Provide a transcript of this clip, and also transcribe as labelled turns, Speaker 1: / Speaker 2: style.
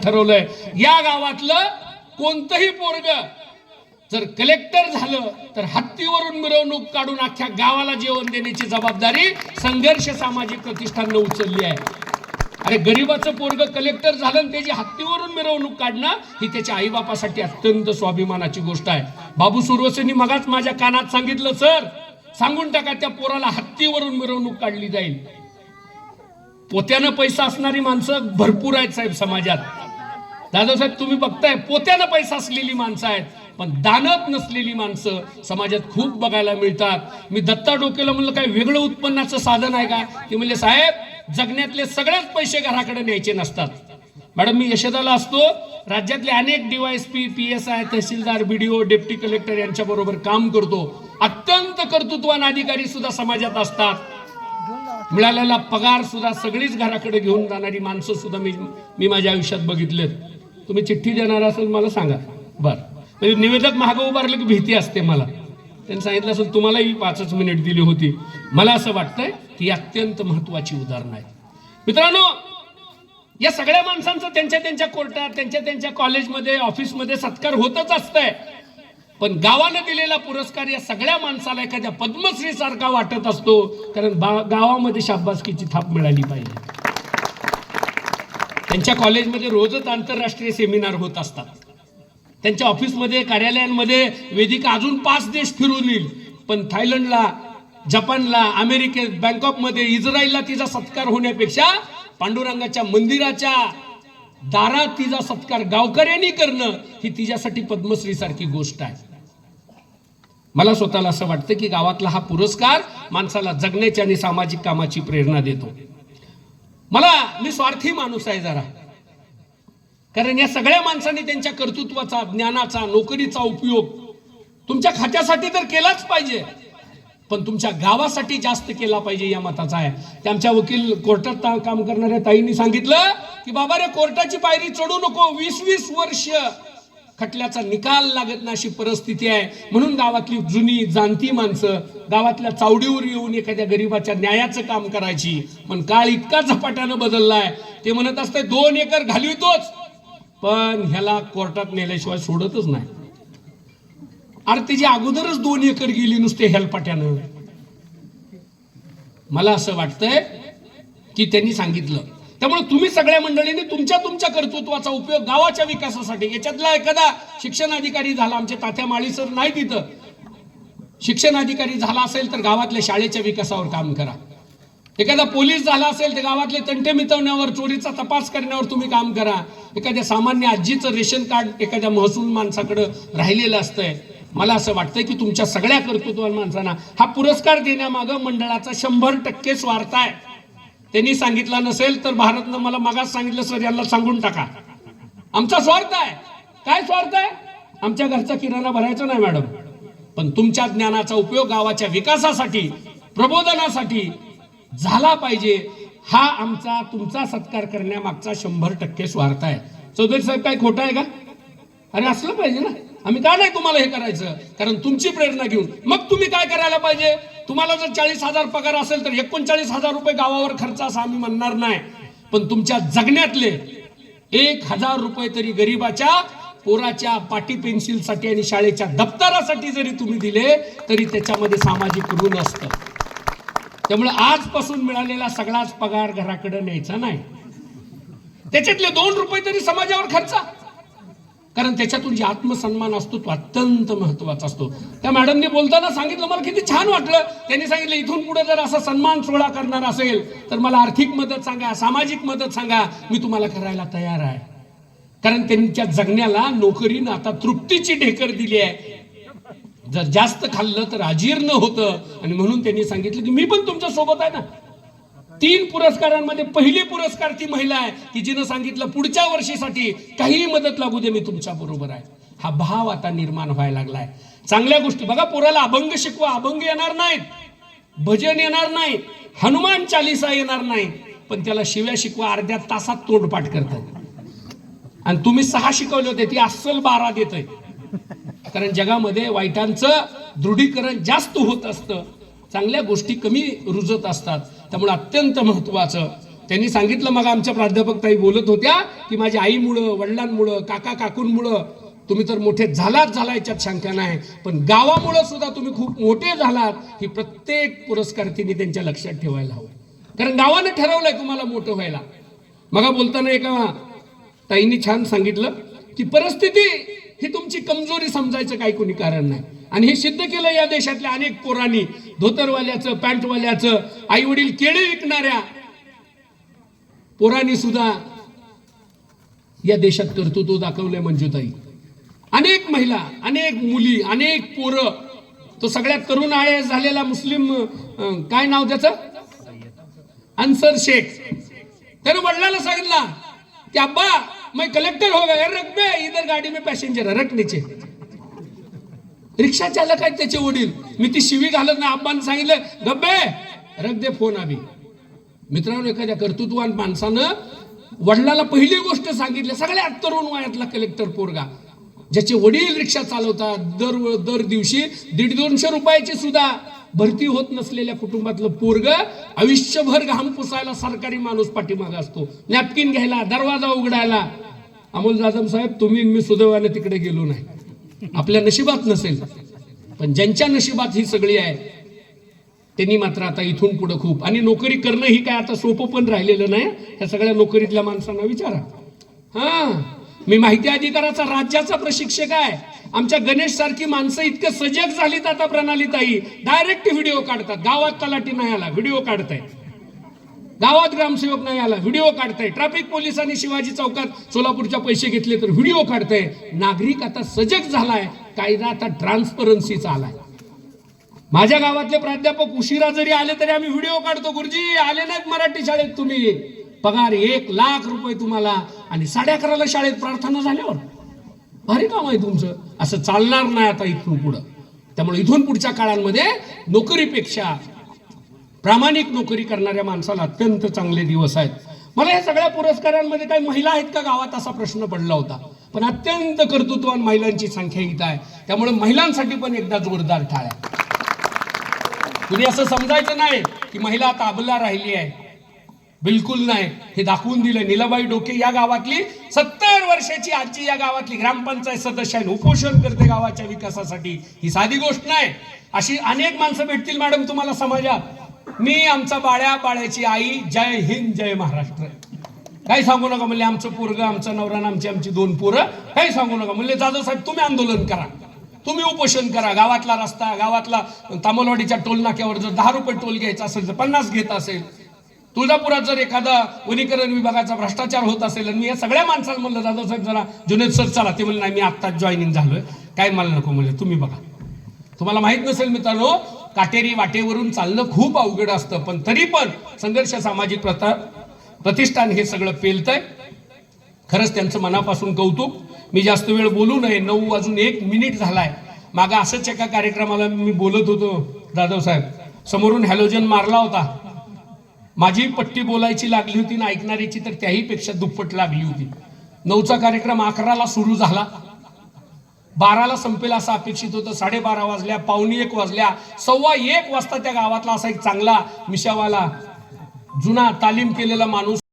Speaker 1: ठरवलंय. या गावातलं कोणतंही पोरग जर कलेक्टर झालं तर हत्तीवरून मिरवणूक काढून अख्ख्या गावाला जेवण देण्याची जबाबदारी संघर्ष सामाजिक प्रतिष्ठाननं उचलली आहे. अरे गरीबाचं पोरग कलेक्टर झालं आणि त्याची हत्तीवरून मिरवणूक काढणं ही त्याच्या आईबापासाठी अत्यंत स्वाभिमानाची गोष्ट आहे. बाबू सुरवसेनी मगाच माझ्या कानात सांगितलं सर सांगून टाका त्या पोराला हत्तीवरून मिरवणूक काढली जाईल. पोत्यानं पैसा असणारी माणसं भरपूर आहेत साहेब समाजात. दादासाहेब तुम्ही बघताय पोत्यानं पैसा असलेली माणसं आहेत पण दानत नसलेली माणसं समाजात खूप बघायला मिळतात. मी दत्ता डोकेला म्हणलं काय वेगळं उत्पन्नाचं साधन आहे का? ते म्हणले साहेब जगण्यातले सगळेच पैसे घराकडे न्यायचे नसतात. मॅडम मी यशदाला असतो. राज्यातले अनेक DYSP P S I tahsildar BDO deputy collector यांच्या बरोबर काम करतो. अत्यंत कर्तृत्वान अधिकारी सुद्धा समाजात असतात. मिळालेला पगार सुद्धा सगळीच घराकडे घेऊन जाणारी माणसं सुद्धा मी मी माझ्या आयुष्यात बघितलेत. तुम्ही चिठ्ठी देणार असेल मला सांगा. बर. म्हणजे निवेदक मागं उभारलं की भीती असते मला. त्यांनी सांगितलं असेल तुम्हालाही पाचच मिनिट दिली होती. मला असं वाटतंय की अत्यंत महत्वाची उदाहरणं आहेत. मित्रांनो या सगळ्या माणसांचं त्यांच्या त्यांच्या कोर्टात त्यांच्या त्यांच्या कॉलेजमध्ये ऑफिसमध्ये सत्कार होतच असतंय. पण गावानं दिलेला पुरस्कार या सगळ्या माणसाला एखाद्या पद्मश्री सारखा वाटत असतो कारण बा- गावामध्ये शाबासकीची थाप मिळाली पाहिजे. त्यांच्या कॉलेजमध्ये रोजच आंतरराष्ट्रीय सेमिनार होत असतात. त्यांच्या ऑफिसमध्ये कार्यालयांमध्ये वेदिका अजून पाच देश फिरून येईल. पण थायलंडला जपानला अमेरिकेत बँकॉकमध्ये इस्रायलला तिचा सत्कार होण्यापेक्षा पांडुरंगाच्या मंदिराच्या दारात तिचा सत्कार गावकऱ्यांनी करणं ही तिच्यासाठी पद्मश्री सारखी गोष्ट आहे. मला स्वतःला असं वाटतं की गावातला हा पुरस्कार माणसाला जगण्याची आणि सामाजिक कामाची प्रेरणा देतो. मला मी स्वार्थी माणूस आहे जरा. कारण या सगळ्या माणसांनी त्यांच्या कर्तृत्वाचा ज्ञानाचा नोकरीचा उपयोग तुमच्या खात्यासाठी तर केलाच पाहिजे. पण तुमच्या गावासाठी जास्त केला पाहिजे या मताचा आहे. त्यांच्या वकील कोर्टात काम करणाऱ्या ताईंनी सांगितलं की बाबा रे कोर्टाची पायरी चढू नको. वीस वीस वर्ष खटल्याचा निकाल लागत नाही अशी परिस्थिती आहे. म्हणून गावातली जुनी जाणती माणसं गावातल्या चावडीवर येऊन एखाद्या गरीबाच्या न्यायाचं काम करायची. पण काळ इतका झपाट्यानं बदललाय. ते म्हणत असते दोन एकर घालवितोच पण ह्याला कोर्टात नेल्याशिवाय सोडतच नाही. अरे त्याची अगोदरच दोन एकर गेली नुसते हेलपाट्यानं. मला असं वाटतंय की त्यांनी सांगितलं. त्यामुळे तुम्ही सगळ्या मंडळींनी तुमच्या तुमच्या कर्तृत्वाचा उपयोग गावाच्या विकासासाठी याच्यातला एखादा शिक्षण अधिकारी झाला आमच्या तात्या माळी सर नाही तिथं. शिक्षण अधिकारी झाला असेल तर गावातल्या शाळेच्या विकासावर काम करा. एखादा पोलीस झाला असेल तर गावातले तंटे मिटवण्यावर चोरीचा तपास करण्यावर तुम्ही काम करा. एखाद्या सामान्य आजीचं रेशन कार्ड एखाद्या महसूल माणसाकडं राहिलेलं असतंय. मला असं वाटतंय की तुमच्या सगळ्या कर्तृत्वान माणसांना हा पुरस्कार देण्यामागं मंडळाचा शंभर टक्के स्वार्थ आहे. त्यांनी सांगितलं नसेल तर भारतनं मला मागास सांगितलं सर यांना सांगून टाका. आमचा स्वार्थ आहे. काय स्वार्थ आहे? आमच्या घरचा किराणा भरायचा नाही मॅडम. पण तुमच्या ज्ञानाचा उपयोग गावाच्या विकासासाठी प्रबोधनासाठी झाला पाहिजे. हा आमचा तुमचा सत्कार करण्यामागचा शंभर टक्के स्वार्थ आहे. चौधरी साहेब काय खोटं आहे का? अरे असलं पाहिजे ना. आम्ही का नाही तुम्हाला हे करायचं? कारण तुमची प्रेरणा घेऊन. मग तुम्ही काय करायला पाहिजे? तुम्हाला जर चाळीस हजार पगार असेल तर एकोणचाळीस हजार रुपये गावावर खर्च असं आम्ही म्हणणार नाही. पण तुमच्या जगण्यातले एक हजार रुपये तरी गरीबाच्या पोराच्या पाटी पेन्सिलसाठी आणि शाळेच्या दप्तरासाठी जरी तुम्ही दिले तरी त्याच्यामध्ये सामाजिक ऋण असतं. त्यामुळे आजपासून मिळालेला सगळाच पगार घराकडे न्यायचा नाही. त्याच्यातले दोन रुपये तरी समाजावर खर्चा. कारण त्याच्यातून जे आत्मसन्मान असतो तो अत्यंत महत्त्वाचा असतो. त्या मॅडमने बोलताना सांगितलं मला किती छान वाटलं. त्यांनी सांगितलं इथून पुढे जर असा सन्मान सोहळा करणार असेल तर मला आर्थिक मदत सांगा सामाजिक मदत सांगा मी तुम्हाला करायला तयार आहे. कारण त्यांच्या जगण्याला नोकरीनं आता तृप्तीची ढेकर दिली आहे. जर जास्त खाल्लं तर अजीर्ण होतं. आणि म्हणून त्यांनी सांगितलं की मी पण तुमच्यासोबत आहे ना. तीन पुरस्कारांमध्ये पहिली पुरस्कार ती महिला आहे. की जिनं सांगितलं पुढच्या वर्षीसाठी काहीही मदत लागू दे मी तुमच्या बरोबर आहे. हा भाव आता निर्माण व्हायला लागलाय. चांगल्या गोष्टी. बघा पोराला अभंग शिकवा. अभंग येणार नाहीत. भजन येणार नाही हनुमान चालिसा येणार नाही पण त्याला शिव्या शिकवा अर्ध्या तासात तोंडपाठ करतात आणि तुम्ही सहा शिकवले होते ती अस्सल बारा देत कारण जगामध्ये वाईटांचं दृढीकरण जास्त होत असतं. चांगल्या गोष्टी कमी रुजत असतात. त्यामुळे अत्यंत महत्वाचं त्यांनी सांगितलं मग आमच्या प्राध्यापक ताई बोलत होत्या की माझ्या आईमुळं वडिलांमुळं काका काकूंमुळं तुम्ही तर मोठे झालात झाला याच्यात शंका नाही. पण गावामुळं सुद्धा तुम्ही खूप मोठे झालात ही प्रत्येक पुरस्कारार्थींनी त्यांच्या लक्षात ठेवायला हवं. कारण गावानं ठरवलंय तुम्हाला मोठं व्हायला. मग बोलताना एका ताईंनी छान सांगितलं की परिस्थिती ही तुमची कमजोरी समजायचं काही कोणी कारण नाही. आणि हे सिद्ध केलं या देशातल्या अनेक पोरांनी. धोतरवाल्याचं पॅन्टवाल्याचं आई वडील केळे विकणाऱ्या पोरांनी सुद्धा या देशात कर्तृत्व दाखवलंय मंजूताई. अनेक महिला अनेक मुली अनेक पोरं तो सगळ्यात तरुण आहे झालेला मुस्लिम काय नाव त्याचं? अन्सर शेख. त्यानं वडिलांना सांगितला की अब्बा मैं कलेक्टर हो गया रख बे इधर गाडी में पैसेंजर है, रख नीचे. रिक्षा चालक आहेत त्याचे वडील. मी ती शिवी घालत नाही. आबांनी सांगितलं गब्बे रग दे फोन आम्ही. मित्रांनो एखाद्या कर्तृत्वान माणसानं वडिलाला पहिली गोष्ट सांगितली सगळ्यात तरुण वयातला कलेक्टर पोरगा. ज्याचे वडील रिक्षा चालवतात दर दर दिवशी दीड दोनशे रुपयाची सुद्धा भरती होत नसलेल्या कुटुंबातलं पोरग आयुष्यभर घाम पुसायला सरकारी माणूस पाठीमागा असतो. नॅपकिन घ्यायला दरवाजा उघडायला. अमोल जाधव साहेब तुम्ही मी सुदैवाने तिकडे गेलो नाही. आपल्या नशिबात नसेल. पण ज्यांच्या नशिबात ही सगळी आहे त्यांनी मात्र आता इथून पुढं खूप. आणि नोकरी करणं ही काय आता सोपं पण राहिलेलं नाही ह्या सगळ्या नोकरीतल्या माणसांना विचारा. हा? मी माहिती अधिकाराचा राज्याचा प्रशिक्षक आहे. आमच्या गणेश सारखी माणसं इतकं सजग झालीत आता प्रणालीताई. डायरेक्ट व्हिडिओ काढतात. गावात तलाटी नाही आला व्हिडिओ काढताय गावात ग्रामसेवक नाही आला व्हिडिओ काढताय. ट्रॅफिक पोलिसांनी शिवाजी चौकात सोलापूरच्या पैसे घेतले तर व्हिडिओ काढताय. नागरिक आता सजग झालाय कायदा आता ट्रान्सपरन्सीचा आलाय. माझ्या गावातले प्राध्यापक उशिरा जरी आले तरी आम्ही व्हिडिओ काढतो गुरुजी. आले नाहीत मराठी शाळेत तुम्ही. पगार एक लाख रुपये तुम्हाला. आणि साडे अकराला शाळेत प्रार्थना झाल्यावर? भारी काम आहे तुमचं. असं चालणार नाही आता इथून पुढं. त्यामुळे इथून पुढच्या काळांमध्ये नोकरीपेक्षा प्रामाणिक नोकरी करणाऱ्या माणसाला अत्यंत चांगले दिवस आहेत. मला या सगळ्या पुरस्कारांमध्ये काही महिला आहेत का गावात? असा प्रश्न पडला होता. पण अत्यंत कर्तृत्वान महिलांची संख्या इथं आहे. त्यामुळे महिलांसाठी पण एकदा जोरदार ठाळ्या कुणी असं समजायचं नाही की महिला आता अबला राहिली आहे. बिलकुल नाही. हे दाखवून दिलं नीलाबाई डोके या गावातली सत्तर वर्षाची आजी या गावातली ग्रामपंचायत सदस्य आहे उपोषण करते गावाच्या विकासासाठी. ही साधी गोष्ट नाही. अशी अनेक माणसं भेटतील मॅडम तुम्हाला समाजात. मी आमचा बाळ्या बाळ्याची आई जय हिंद जय महाराष्ट्र. काही सांगू नका म्हणले आमचं पोरग आमचा नवरा आमची आमची दोन पोरं. काही सांगू नका म्हणले जाधव साहेब तुम्ही आंदोलन करा. तुम्ही उपोषण करा. गावातला रस्ता गावातला तामलवाडीच्या टोल नाक्यावर जर दहा रुपये टोल घ्यायचा असेल तर पन्नास घेत असेल तुळजापुरात जर एखादा वनीकरण विभागाचा भ्रष्टाचार होत असेल आणि मी या सगळ्या माणसाला म्हणलं जाधव साहेब जरा जुनेद सर चला. ते म्हणलं नाही मी आत्ताच जॉईनिंग झालोय. काय मला नको म्हणले तुम्ही बघा. तुम्हाला माहीत नसेल मित्रांनो काटेरी वाटेवरून चालणं खूप अवघड असतं पण तरी पण संघर्ष सामाजिक प्रथा प्रतिष्ठान हे सगळं पेलतंय. खरंच त्यांचं मनापासून कौतुक. मी जास्त वेळ बोलू नये. नऊ वाजून एक मिनिट झालाय. मागा असंच एका कार्यक्रमाला मी बोलत होतो जाधव साहेब. समोरून हॅलोजन मारला होता. माझी पट्टी बोलायची लागली होती ना ऐकणारीची तर त्याही पेक्षा दुप्पट लागली होती. नऊचा कार्यक्रम अकराला सुरू झाला. बाराला संपेल असं अपेक्षित होतं. साडेबारा वाजल्या पावणी एक वाजल्या सव्वा एक वाजता त्या गावातला असा एक चांगला मिशावाला जुना तालीम केलेला माणूस